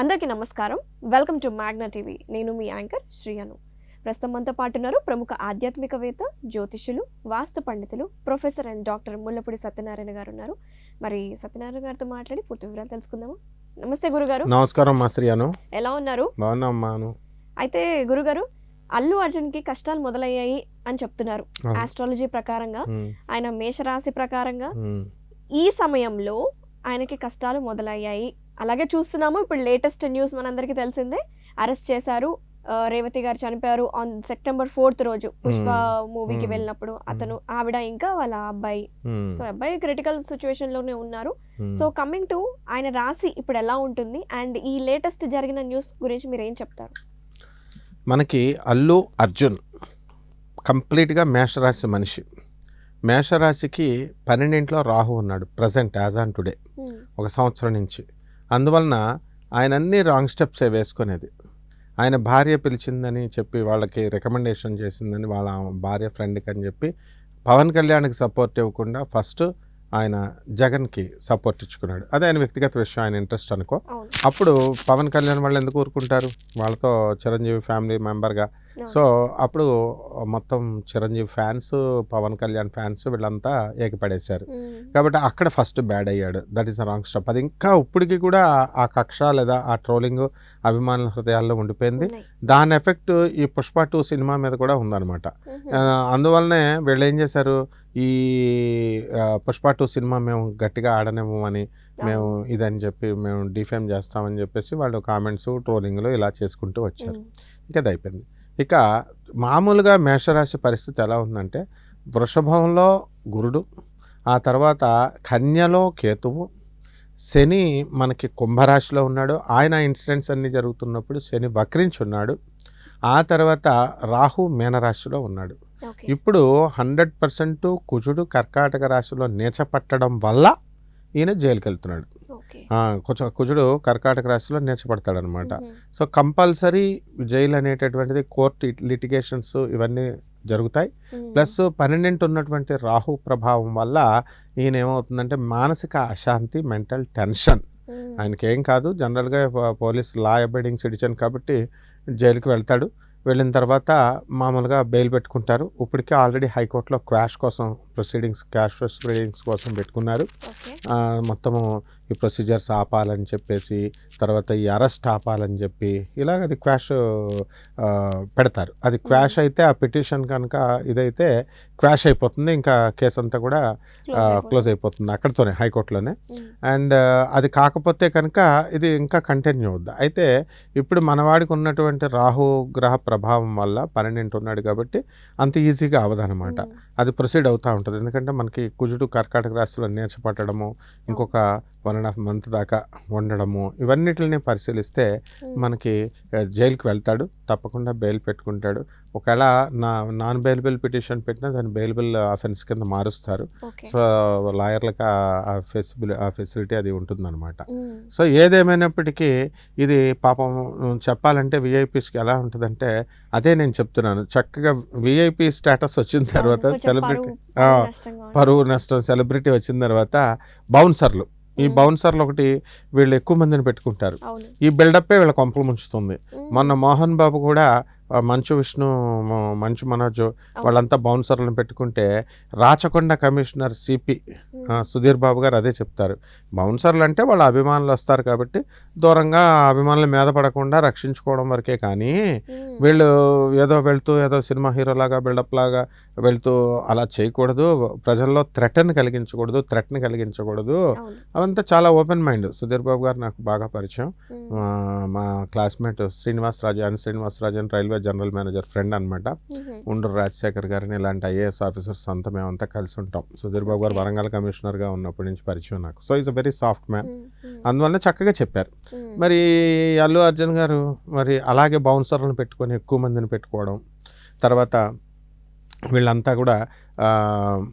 అందరికీ నమస్కారం. Welcome to Magna TV. నేను మీ యాంకర్ శ్రీయను. ప్రస్తుతం మనతో పాటు ఉన్నారు ప్రముఖ ఆధ్యాత్మికవేత్త జ్యోతిషులు వాస్తు పండితులు professor and doctor Mullapudi Satyanarayana garu ఉన్నారు. మరి సత్యనారాయణ గారితో మాట్లాడి పూర్తి వివరాలు తెలుసుకుందాము? నమస్తే గురుగారు. నమస్కారం మా శ్రీయాను. ఎలా ఉన్నారు? బాగున్నామ్మాను అయితే గురుగారు అల్లు అర్జున్కి కష్టాలు మొదలయ్యాయి అని చెప్తున్నారు. ఆస్ట్రాలజీ ప్రకారంగా. ఆయన మేషరాశి ప్రకారంగా. ఈ సమయంలో ఆయనకి కష్టాలు మొదలయ్యాయి అలాగే చూస్తున్నాము. ఇప్పుడు లేటెస్ట్ న్యూస్ మనందరికీ తెలిసిందే. అరెస్ట్ చేశారు. రేవతి గారు చనిపోయారు ఆన్ సెప్టెంబర్ ఫోర్త్ రోజు. పుష్ప మూవీకి Hmm. వెళ్ళినప్పుడు అతను ఆవిడ ఇంకా వాళ్ళ అబ్బాయి. సో అబ్బాయి క్రిటికల్ సిచ్యువేషన్లోనే ఉన్నారు. సో కమింగ్ టు ఆయన రాసి ఇప్పుడు ఎలా ఉంటుంది? అండ్ ఈ లేటెస్ట్ జరిగిన న్యూస్ గురించి మీరు ఏం చెప్తారు? మనకి అల్లు అర్జున్ కంప్లీట్గా మేషరాశి మనిషి. మేషరాశికి పన్నెండింట్లో రాహు ఉన్నాడు present as on today Hmm. ఒక సంవత్సరం నుంచి. అందువలన ఆయన అన్ని రాంగ్ స్టెప్సే వేసుకునేది. ఆయన భార్య పిలిచిందని చెప్పి వాళ్ళకి రికమెండేషన్ చేసిందని వాళ్ళ భార్య ఫ్రెండ్కి అని చెప్పి పవన్ కళ్యాణ్కి సపోర్ట్ ఇవ్వకుండా ఫస్ట్ ఆయన జగన్కి సపోర్ట్ ఇచ్చుకున్నాడు. అదే ఆయన వ్యక్తిగత విషయం ఆయన ఇంట్రెస్ట్ అనుకో. అప్పుడు పవన్ కళ్యాణ్ వాళ్ళు ఎందుకు ఊరుకుంటారు? వాళ్ళతో చిరంజీవి ఫ్యామిలీ మెంబర్గా. సో అప్పుడు మొత్తం చిరంజీవి ఫ్యాన్స్ పవన్ కళ్యాణ్ ఫ్యాన్స్ వీళ్ళంతా ఏకపడేశారు. కాబట్టి అక్కడ ఫస్ట్ బ్యాడ్ అయ్యాడు. That is wrong step. అది ఇంకా ఇప్పటికీ కూడా ఆ కక్ష లేదా ఆ ట్రోలింగ్ అభిమానుల హృదయాల్లో ఉండిపోయింది. దాని ఎఫెక్ట్ ఈ పుష్ప టూ సినిమా మీద కూడా ఉందన్నమాట. అందువల్లనే వీళ్ళు ఏం చేశారు? ఈ పుష్ప టూ సినిమా మేము గట్టిగా ఆడనివ్వమని మేము ఇదని చెప్పి మేము డిఫేమ్ చేస్తామని చెప్పేసి వాళ్ళు కామెంట్స్ ట్రోలింగ్లు ఇలా చేసుకుంటూ వచ్చారు. ఇంకా అది అయిపోయింది. ఇక మామూలుగా మేషరాశి పరిస్థితి ఎలా ఉందంటే వృషభంలో గురుడు ఆ తర్వాత కన్యలో కేతువు శని మనకి కుంభరాశిలో ఉన్నాడు. ఆయన ఇన్సిడెంట్స్ అన్నీ జరుగుతున్నప్పుడు శని వక్రించి ఉన్నాడు ఆ తర్వాత రాహు మీనరాశిలో ఉన్నాడు. ఇప్పుడు హండ్రెడ్ పర్సెంట్ కుజుడు కర్కాటక రాశిలో నీచ పట్టడం వల్ల ఈయన జైలుకి వెళ్తున్నాడు కొంచెం కుజుడు కర్కాటక రాశిలో నీచపడతాడు అనమాట. సో కంపల్సరీ జైలు అనేటటువంటిది కోర్టు లిటిగేషన్స్ ఇవన్నీ జరుగుతాయి. ప్లస్ పన్నెండింటి ఉన్నటువంటి రాహు ప్రభావం వల్ల ఈయన ఏమవుతుందంటే మానసిక అశాంతి మెంటల్ టెన్షన్. ఆయనకి ఏం కాదు జనరల్గా పోలీస్ లా అబైడింగ్ సిటిజన్ కాబట్టి జైలుకి వెళ్తాడు వెళ్ళిన తర్వాత మామూలుగా బెయిల్ పెట్టుకుంటారు ఇప్పటికే ఆల్రెడీ హైకోర్టులో క్వాష్ కోసం ప్రొసీడింగ్స్ క్యాష్ ప్రొసీడింగ్స్ కోసం పెట్టుకున్నారు. మొత్తము ఈ ప్రొసీజర్స్ ఆపాలని చెప్పేసి తర్వాత ఈ అరెస్ట్ ఆపాలని చెప్పి ఇలాగ అది క్వాష్ పెడతారు. అది క్వాష్ అయితే ఆ పిటిషన్ కనుక ఇదైతే క్వాష్ అయిపోతుంది. ఇంకా కేసు అంతా కూడా. క్లోజ్ అయిపోతుంది. అక్కడితోనే హైకోర్టులోనే. అండ్ అది కాకపోతే కనుక ఇది ఇంకా కంటిన్యూ అవుద్ది. అయితే ఇప్పుడు మనవాడికి ఉన్నటువంటి రాహు గ్రహ ప్రభావం వల్ల పన్నెండింటి ఉన్నాడు కాబట్టి అంత ఈజీగా అవదనమాట. అది ప్రొసీడ్ అవుతూ ఉంటుంది ఎందుకంటే మనకి కుజుడు కర్కాటక రాశిలో నేర్చపట్టడము ఇంకొక వన్ అండ్ హాఫ్ మంత్ దాకా ఉండడము ఇవన్నిటిని పరిశీలిస్తే. మనకి జైలుకి వెళ్తాడు తప్పకుండా బెయిల్ పెట్టుకుంటాడు ఒకవేళ నా నాన్ బెయిలబుల్ పిటిషన్ పెట్టినా దాన్ని బెయిలబుల్ అఫెన్స్ కింద మారుస్తారు. సో లాయర్లకు ఆ- ఫెసిబిలి ఆ ఫెసిలిటీ అది ఉంటుందన్నమాట. సో ఏదేమైనప్పటికీ ఇది పాపం చెప్పాలంటే విఐపీస్కి ఎలా ఉంటుందంటే అదే నేను చెప్తున్నాను చక్కగా విఐపీ స్టేటస్ వచ్చిన తర్వాత సెలబ్రిటీ. పరువు నష్టం సెలబ్రిటీ వచ్చిన తర్వాత బౌన్సర్లు ఈ. బౌన్సర్లు ఒకటి వీళ్ళు ఎక్కువ మందిని పెట్టుకుంటారు ఈ బిల్డప్పే వీళ్ళ కొంపలు ముంచుతుంది. మొన్న మోహన్ బాబు కూడా మంచు విష్ణు మంచు మనోజ్ వాళ్ళంతా బౌన్సర్లను పెట్టుకుంటే రాచకొండ కమిషనర్ సిపి. సుధీర్ బాబు గారు అదే చెప్తారు బౌన్సర్లు అంటే వాళ్ళ అభిమానులు వస్తారు కాబట్టి దూరంగా అభిమానుల మీద పడకుండా రక్షించుకోవడం వరకే కానీ. వీళ్ళు ఏదో వెళ్తూ ఏదో సినిమా హీరోలాగా బిల్డప్ లాగా వెళ్తూ అలా చేయకూడదు. ప్రజల్లో థ్రెట్ని కలిగించకూడదు. థ్రెట్ని కలిగించకూడదు. అవంతా చాలా ఓపెన్ మైండ్ సుధీర్ బాబు గారు నాకు బాగా పరిచయం. మా క్లాస్మేట్ శ్రీనివాస్ రాజు అని శ్రీనివాస్ రాజు అని రైల్వే జనరల్ మేనేజర్ ఫ్రెండ్ అనమాట. ఉండూరు రాజశేఖర్ గారిని ఇలాంటి ఐఏఎస్ ఆఫీసర్స్ అంతా మేమంతా కలిసి ఉంటాం. సుధీర్ బాబు గారు. వరంగల్ కమిషనర్గా ఉన్నప్పటి నుంచి పరిచయం నాకు. So is a very soft man. అందువల్ల చక్కగా చెప్పారు. మరి అల్లు అర్జున్ గారు మరి అలాగే బౌన్సర్లను పెట్టుకొని ఎక్కువ మందిని పెట్టుకోవడం తర్వాత వీళ్ళంతా కూడా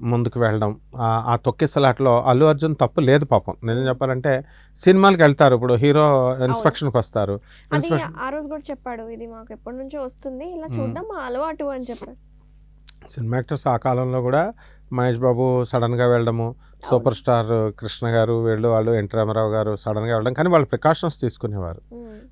ముందుకు వెళ్ళడం ఆ- తొక్కిసలాట్లో అల్లు అర్జున్ తప్పు లేదు పాపం. నిజం చెప్పాలంటే సినిమాలకు వెళ్తారు. ఇప్పుడు హీరో ఇన్స్పెక్షన్కి వస్తారు. ఆ రోజు కూడా చెప్పాడు ఇది మాకు ఎప్పటి నుంచో వస్తుంది ఇలా. చూద్దాం అలవాటు అని చెప్పాడు. సినిమా యాక్టర్స్ ఆ కాలంలో కూడా మహేష్ బాబు సడన్గా వెళ్ళడము సూపర్ స్టార్ కృష్ణ గారు వీళ్ళు వాళ్ళు ఎన్టీ రామారావు గారు సడన్గా వెళ్ళడం కానీ వాళ్ళు ప్రికాషన్స్ తీసుకునేవారు.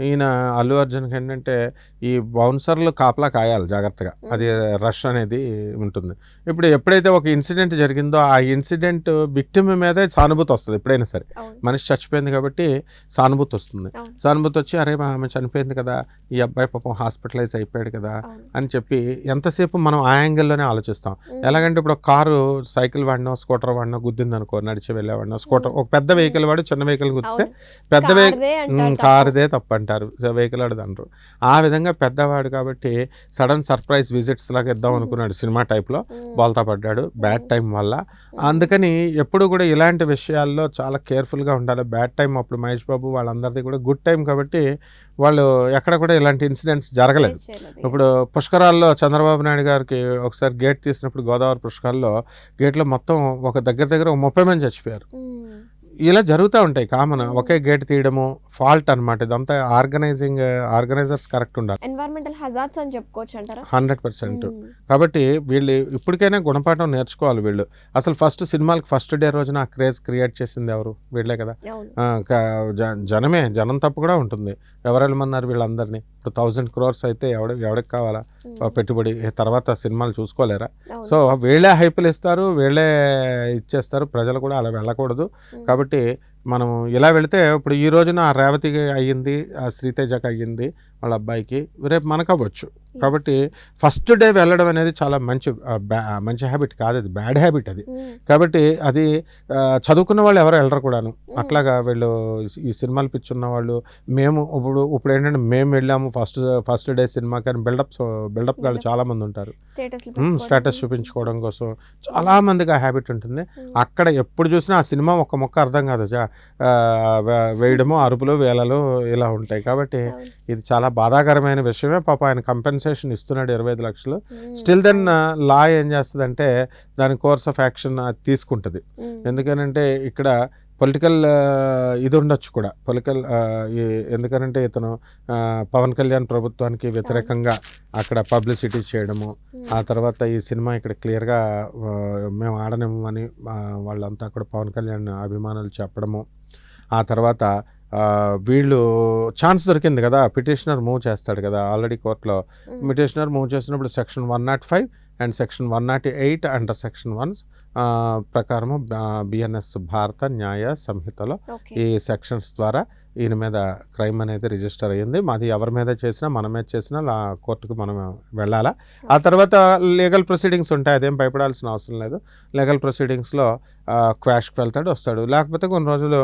ఈయన అల్లు అర్జున్కి ఏంటంటే ఈ బౌన్సర్లు కాపలా కాయాలి జాగ్రత్తగా. అది రష్ అనేది ఉంటుంది. ఇప్పుడు ఎప్పుడైతే ఒక ఇన్సిడెంట్ జరిగిందో ఆ ఇన్సిడెంట్ విక్టిమ్ మీదే సానుభూతి వస్తుంది ఎప్పుడైనా సరే. మనిషి చచ్చిపోయింది కాబట్టి సానుభూతి వస్తుంది. సానుభూతి వచ్చి అరే ఆమె చనిపోయింది కదా ఈ అబ్బాయి పాపం హాస్పిటలైజ్ అయిపోయాడు కదా అని చెప్పి ఎంతసేపు మనం ఆ యాంగిల్లోనే ఆలోచిస్తాం. ఎలాగంటే ఇప్పుడు కారు సైకిల్ వాడినో స్కూటర్ వాడినో గుద్దింది అనుకో నడిచి వెళ్ళేవాడినో స్కూటర్ ఒక పెద్ద వెహికల్ వాడు చిన్న వెహికల్ గుద్దితే. పెద్ద వెహికల్ కార్దే అంటారు తప్ప. కారుదే తప్పు అంటారు వెహికల్ ఆడదు అంటారు ఆ విధంగా పెద్దవాడు కాబట్టి సడన్ సర్ప్రైజ్ విజిట్స్ లాగా ఇద్దాం అనుకున్నాడు సినిమా టైప్లో. బోల్తా పడ్డాడు బ్యాడ్ టైం వల్ల. అందుకని ఎప్పుడు కూడా ఇలాంటి విషయాల్లో చాలా కేర్ఫుల్గా ఉండాలి. బ్యాడ్ టైం అప్పుడు మహేష్ బాబు వాళ్ళందరిది కూడా గుడ్ టైం కాబట్టి వాళ్ళు ఎక్కడ కూడా ఇలాంటి ఇన్సిడెంట్స్ జరగలేదు. ఇప్పుడు పుష్కరాల్లో చంద్రబాబు నాయుడు గారికి ఒకసారి గేట్ తీసినప్పుడు గోదావరి పుష్కరాల్లో గేట్లో మొత్తం ఒక దగ్గర దగ్గర ఒక ముప్పై మంది చచ్చిపోయారు. ఇలా జరుగుతూ ఉంటాయి కామన్. ఒకే గేట్ తీయడము ఫాల్ట్ అన్నమాట. ఇదంతా ఆర్గనైజింగ్ ఆర్గనైజర్స్ కరెక్ట్ ఉండాలి. ఎన్వైరన్మెంటల్ హజార్డ్స్ అని చెప్పుకోవచ్చు అంటారా? Hundred percent. ఉమ్. కాబట్టి వీళ్ళు ఇప్పటికైనా గుణపాఠం నేర్చుకోవాలి వీళ్ళు. అసలు ఫస్ట్ సినిమాకి ఫస్ట్ డే రోజున ఆ క్రేజ్ క్రియేట్ చేసింది ఎవరు? వీళ్ళే కదా. జనమే. జనం తప్పు కూడా ఉంటుంది. ఎవరు వెళ్ళమన్నారు వీళ్ళందరినీ? ఇప్పుడు థౌజండ్ క్రోర్స్ అయితే ఎవడ ఎవడికి కావాలా. ఆ పెట్టుబడి. తర్వాత సినిమాలు చూసుకోలేరా. సో వీళ్ళే హైపులు ఇస్తారు వీళ్ళే ఇచ్చేస్తారు. ప్రజలు కూడా అలా వెళ్ళకూడదు. ఉమ్. కాబట్టి మనం ఇలా వెళితే ఇప్పుడు ఈ రోజున ఆ రేవతికి అయ్యింది ఆ శ్రీతేజకి అయ్యింది వాళ్ళ అబ్బాయికి. రేపు మనకు అవ్వచ్చు. కాబట్టి ఫస్ట్ డే వెళ్ళడం అనేది చాలా మంచి మంచి హ్యాబిట్ కాదు అది బ్యాడ్ హ్యాబిట్ అది ఉమ్. కాబట్టి అది చదువుకున్న వాళ్ళు ఎవరు వెళ్ళరు కూడాను ఉమ్. అట్లాగా వీళ్ళు ఈ- సినిమాలు పిచ్చున్న వాళ్ళు మేము ఇప్పుడు ఇప్పుడు ఏంటంటే మేము వెళ్ళాము ఫస్ట్ ఫస్ట్ డే సినిమా కానీ బిల్డప్ బిల్డప్ వాళ్ళు Build-up. చాలా మంది ఉంటారు స్టేటస్ పెట్టుకోవడం. చూపించుకోవడం కోసం చాలా మందికి ఆ హ్యాబిట్ ఉంటుంది. అక్కడ ఎప్పుడు చూసినా ఆ సినిమా ఒక్క మొక్క అర్థం కాదు వేయడము అరుపులు వేలలు ఇలా ఉంటాయి కాబట్టి. ఇది చాలా బాధాకరమైన విషయమే పాప ఆయన కంపెన్సేషన్ ఇస్తున్నాడు ఇరవై ఐదు లక్షలు. Still then. లా ఏం చేస్తుందంటే దాని కోర్స్ ఆఫ్ యాక్షన్ అది తీసుకుంటుంది. ఎందుకనంటే ఇక్కడ పొలిటికల్ ఇది ఉండొచ్చు కూడా పొలిటికల్ ఎందుకనంటే ఇతను పవన్ కళ్యాణ్ ప్రభుత్వానికి వ్యతిరేకంగా అక్కడ పబ్లిసిటీ చేయడము. ఆ తర్వాత ఈ సినిమా ఇక్కడ క్లియర్గా మేము ఆడనివ్వమని వాళ్ళంతా కూడా పవన్ కళ్యాణ్ అభిమానులు చెప్పడము ఆ తర్వాత వీళ్ళు ఛాన్స్ దొరికింది కదా పిటిషనర్ మూవ్ చేస్తాడు కదా ఆల్రెడీ కోర్టులో. పిటిషనర్ మూవ్ చేసినప్పుడు section one not five and section one not eight and section one ప్రకారము బిఎన్ఎస్ భారత న్యాయ సంహితలో ఈ సెక్షన్స్ ద్వారా ఈయన మీద క్రైమ్ అనేది రిజిస్టర్ అయ్యింది. మాది ఎవరి మీద చేసినా మన మీద చేసినా లా కోర్టుకు మనం వెళ్ళాలా. ఆ తర్వాత లీగల్ ప్రొసీడింగ్స్ ఉంటాయి. అదేం భయపడాల్సిన అవసరం లేదు. లీగల్ ప్రొసీడింగ్స్లో క్వాష్కి వెళ్తాడు వస్తాడు. లేకపోతే కొన్ని రోజులు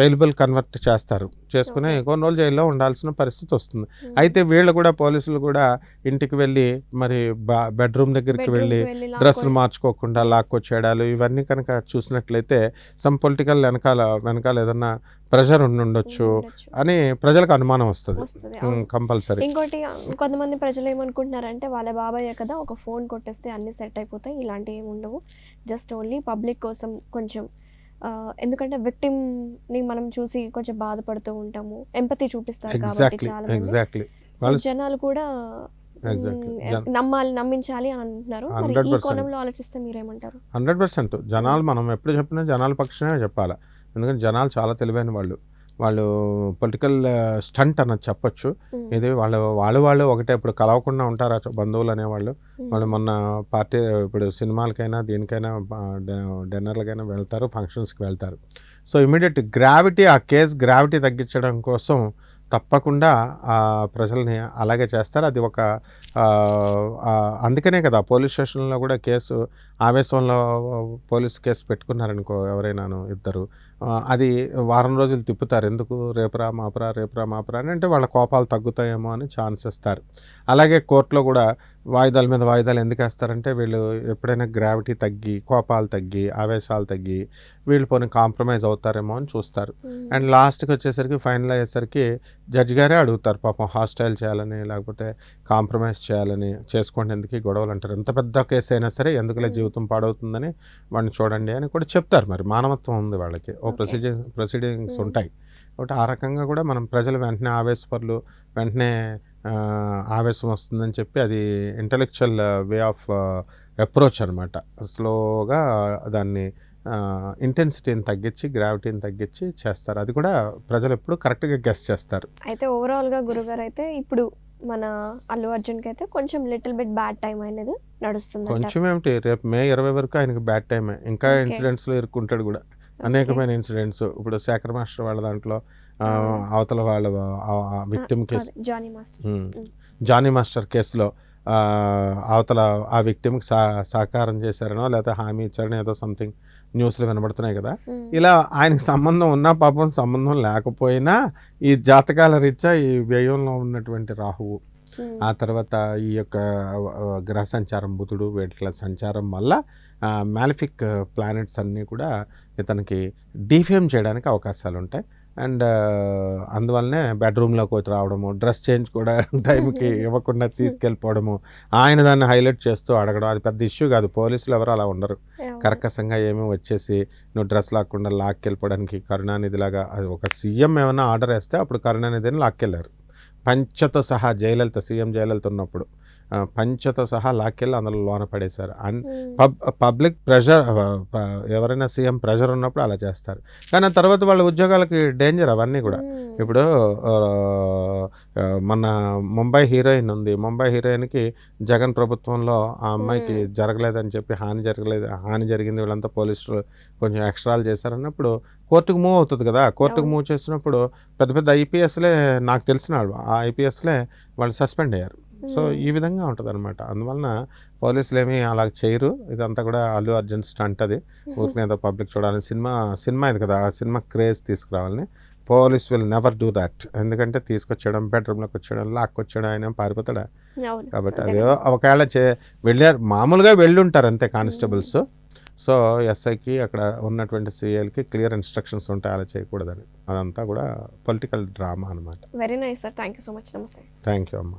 బెయిలబుల్ కన్వర్ట్ చేస్తారు. చేసుకుని. కొన్ని రోజులు జైల్లో ఉండాల్సిన పరిస్థితి వస్తుంది. అయితే వీళ్ళు కూడా పోలీసులు కూడా ఇంటికి వెళ్ళి మరి బెడ్రూమ్ దగ్గరికి వెళ్ళి డ్రెస్సులు మార్చుకోకుండా లాక్కొచ్చేయడాలు ఇవన్నీ కనుక చూసినట్లయితే సమ్ పొలిటికల్ వెనకాల వెనకాల ఏదన్నా ప్రెషర్ ఉండి ఉండొచ్చు. అని ప్రజలకు అనుమానం వస్తుంది. కంపల్సరీ. ఇంకోటి కొంతమంది ప్రజలు ఏమనుకుంటున్నారంటే వాళ్ళ బాబాయ్ కదా ఒక ఫోన్ కొట్టేస్తే అన్ని సెట్ అయిపోతాయి ఇలాంటివి ఏమి ఉండవు. జస్ట్ ఓన్లీ పబ్లిక్ కోసం కొంచెం ఎందుకంటే victim ని మనం చూసి కొంచెం బాధపడుతూ ఉంటాము. ఎంపతి చూపిస్తారు కాబట్టి ఎగ్జాక్ట్లీ జనాలు కూడా నమ్మాలి నమ్మించాలి అని అంటున్నారు. మరి ఈ 100%. కోణంలో ఆలోచిస్తే మీరేమంటారు? Hundred percent. జనాలు మనం ఎప్పుడు చెప్పినా జనాల పక్షమే చెప్పాలి? ఎందుకంటే జనాలు చాలా తెలివైన వాళ్ళు. వాళ్ళు పొలిటికల్ స్టంట్ అన్నది చెప్పొచ్చు. ఇది వాళ్ళు వాళ్ళు వాళ్ళు ఒకటే. ఇప్పుడు కలవకుండా ఉంటారు బంధువులు అనేవాళ్ళు? వాళ్ళు మొన్న పార్టీ ఇప్పుడు సినిమాలకైనా దేనికైనా డిన్నర్లకైనా వెళ్తారు ఫంక్షన్స్కి వెళ్తారు. సో ఇమీడియట్ గ్రావిటీ ఆ కేస్ గ్రావిటీ తగ్గించడం కోసం తప్పకుండా ఆ ప్రజల్ని అలాగే చేస్తారు. అది ఒక అందుకనే కదా పోలీస్ స్టేషన్లో కూడా కేసు ఆవేశంలో పోలీస్ కేసు పెట్టుకున్నారనుకో ఎవరైనాను ఇద్దరు. అది వారం రోజులు తిప్పుతారు. ఎందుకు? రేపురా మాపురా రేపురా మాపురా అని అంటే వాళ్ళ కోపాలు తగ్గుతాయేమో అని ఛాన్స్ ఇస్తారు. అలాగే కోర్టులో కూడా వాయిదాల మీద వాయిదాలు ఎందుకు వేస్తారంటే వీళ్ళు ఎప్పుడైనా గ్రావిటీ తగ్గి కోపాలు తగ్గి ఆవేశాలు తగ్గి వీళ్ళు పోనీ కాంప్రమైజ్ అవుతారేమో అని చూస్తారు. మ్, అండ్ లాస్ట్కి వచ్చేసరికి ఫైనల్ అయ్యేసరికి జడ్జి గారే అడుగుతారు. పాపం హాస్టైల్ చేయాలని లేకపోతే కాంప్రమైజ్ చేయాలని చేసుకోండి ఎందుకు గొడవలు అంటారు. ఎంత పెద్ద కేసు అయినా సరే ఎందుకులే Hmm. జీవితం పాడవుతుందని వాడిని చూడండి అని కూడా చెప్తారు. మరి మానవత్వం ఉంది వాళ్ళకి. Procedure proceedings. ఉంటాయి. కాబట్టి ఆ రకంగా కూడా మనం ప్రజలు వెంటనే ఆవేశపరులు వెంటనే ఆవేశం వస్తుందని చెప్పి అది ఇంటలెక్చువల్ వే ఆఫ్ అప్రోచ్ అనమాట స్లోగా దాన్ని ఇంటెన్సిటీని తగ్గించి గ్రావిటీని తగ్గించి చేస్తారు. అది కూడా ప్రజలు ఎప్పుడు కరెక్ట్గా గెస్ట్ చేస్తారు. అయితే ఓవరాల్గా గురుగారు అయితే ఇప్పుడు మన అల్లు అర్జున్కి అయితే కొంచెం లిటిల్ బిట్ బ్యాడ్ టైం అనేది నడుస్తుంది కొంచెం ఏమిటి రేపు మే ఇరవై వరకు ఆయనకి బ్యాడ్ టైమే ఇంకా. ఇన్సిడెంట్స్లో ఇరుక్కుంటాడు కూడా. అనేకమైన ఇన్సిడెంట్స్ ఇప్పుడు శేఖర్ మాస్టర్ వాళ్ళ దాంట్లో. అవతల వాళ్ళ victim case Jani master um. Jani master కేసులో అవతల ఆ విక్టిమ్కి సా సహకారం చేశారనో లేకపోతే హామీ ఇచ్చారనో ఏదో సంథింగ్ న్యూస్లో వినబడుతున్నాయి కదా. ఇలా ఆయనకి సంబంధం ఉన్నా పాపం సంబంధం లేకపోయినా ఈ జాతకాల రీత్యా ఈ వ్యయంలో ఉన్నటువంటి రాహువు. ఆ తర్వాత ఈ యొక్క గ్రహ సంచారం బుధుడు వీటిల సంచారం వల్ల మ్యాలిఫిక్ ప్లానెట్స్ అన్నీ కూడా ఇతనికి డిఫేమ్ చేయడానికి అవకాశాలు ఉంటాయి. అండ్ అందువల్లనే బెడ్రూమ్లోకి వచ్చి రావడము డ్రెస్ చేంజ్ కూడా టైంకి ఇవ్వకుండా తీసుకెళ్ళిపోవడము ఆయన దాన్ని హైలైట్ చేస్తూ అడగడం అది పెద్ద ఇష్యూ కాదు. పోలీసులు ఎవరు అలా ఉండరు. కర్కశంగా ఏమీ వచ్చేసి నువ్వు డ్రెస్ లాక్కుండా లాక్కెళ్ళిపోవడానికి కరుణానిధిలాగా అది ఒక సీఎం ఏమైనా ఆర్డర్ వేస్తే అప్పుడు కరుణానిధిని లాక్కెళ్ళారు. పంచతో సహా జయలలిత సీఎం జయలలిత ఉన్నప్పుడు పంచతో సహా లాక్కెళ్ళి అందులో లోన పడేశారు అన్. పబ్ పబ్లిక్ ప్రెషర్ ఎవరైనా సీఎం ప్రెషర్ ఉన్నప్పుడు అలా చేస్తారు కానీ ఆ తర్వాత వాళ్ళ ఉద్యోగాలకి డేంజర్ అవన్నీ కూడా. ఇప్పుడు మన ముంబై హీరోయిన్ ఉంది ముంబై హీరోయిన్కి జగన్ ప్రభుత్వంలో ఆ అమ్మాయికి. జరగలేదని చెప్పి హాని జరగలేదు హాని జరిగింది వీళ్ళంతా పోలీసులు కొంచెం ఎక్స్ట్రాలు చేశారన్నప్పుడు కోర్టుకు మూవ్ అవుతుంది కదా కోర్టుకు. మూవ్ చేసినప్పుడు పెద్ద పెద్ద ఐపీఎస్లే నాకు తెలిసిన వాళ్ళు ఆ ఐపీఎస్లే వాళ్ళు సస్పెండ్ అయ్యారు సో. ఈ విధంగా ఉంటుంది అనమాట అందువలన పోలీసులు ఏమీ అలా చేయరు. ఇదంతా కూడా అల్లు అర్జున్ స్టంట్ అది. ఊరికనే ఏదో పబ్లిక్ చూడాలని సినిమా సినిమా ఇది కదా ఆ సినిమా క్రేజ్ తీసుకురావాలని. Police will never do that. ఎందుకంటే తీసుకొచ్చేయడం బెడ్రూమ్లోకి వచ్చేయడం లాక్కొచ్చేయడం ఆయన పారిపోతాడా? కాబట్టి అదే. ఒకవేళ చే వెళ్ళారు మామూలుగా వెళ్ళుంటారు అంతే కానిస్టేబుల్స్. సో ఎస్ఐకి అక్కడ ఉన్నటువంటి సిఐలకి క్లియర్ ఇన్స్ట్రక్షన్స్ ఉంటాయి అలా చేయకూడదని. అదంతా కూడా పొలిటికల్ డ్రామా అనమాట very nice sir. Thank you so much. నమస్తే. థ్యాంక్ యూ అమ్మా.